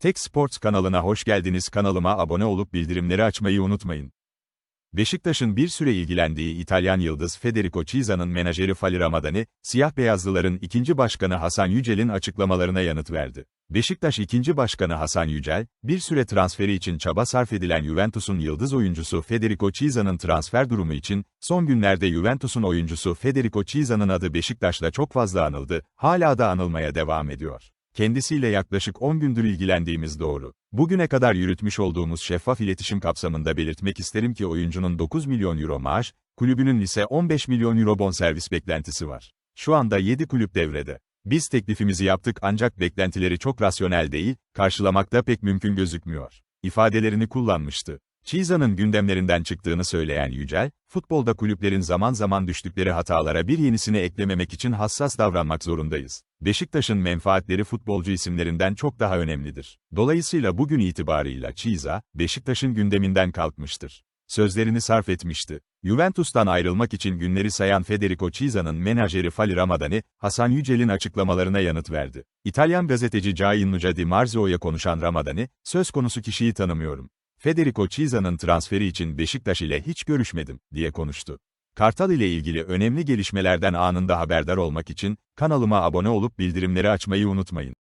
Tek Sports kanalına hoş geldiniz. Kanalıma abone olup bildirimleri açmayı unutmayın. Beşiktaş'ın bir süre ilgilendiği İtalyan yıldız Federico Chiesa'nın menajeri Fali Ramadani, siyah beyazlıların ikinci başkanı Hasan Yücel'in açıklamalarına yanıt verdi. Beşiktaş ikinci başkanı Hasan Yücel, bir süre transferi için çaba sarf edilen Juventus'un yıldız oyuncusu Federico Chiesa'nın transfer durumu için, son günlerde Juventus'un oyuncusu Federico Chiesa'nın adı Beşiktaş'la çok fazla anıldı, hala da anılmaya devam ediyor. Kendisiyle yaklaşık 10 gündür ilgilendiğimiz doğru. Bugüne kadar yürütmüş olduğumuz şeffaf iletişim kapsamında belirtmek isterim ki oyuncunun 9 milyon euro maaş, kulübünün ise 15 milyon euro bonservis beklentisi var. Şu anda 7 kulüp devrede. Biz teklifimizi yaptık ancak beklentileri çok rasyonel değil, karşılamakta pek mümkün gözükmüyor. ifadelerini kullanmıştı. Chiesa'nın gündemlerinden çıktığını söyleyen Yücel, futbolda kulüplerin zaman zaman düştükleri hatalara bir yenisini eklememek için hassas davranmak zorundayız. Beşiktaş'ın menfaatleri futbolcu isimlerinden çok daha önemlidir. Dolayısıyla bugün itibarıyla Chiesa, Beşiktaş'ın gündeminden kalkmıştır. Sözlerini sarf etmişti. Juventus'tan ayrılmak için günleri sayan Federico Chiesa'nın menajeri Fali Ramadani, Hasan Yücel'in açıklamalarına yanıt verdi. İtalyan gazeteci Gianluca Di Marzio'ya konuşan Ramadani, söz konusu kişiyi tanımıyorum. Federico Chiesa'nın transferi için Beşiktaş ile hiç görüşmedim, diye konuştu. Kartal ile ilgili önemli gelişmelerden anında haberdar olmak için, kanalıma abone olup bildirimleri açmayı unutmayın.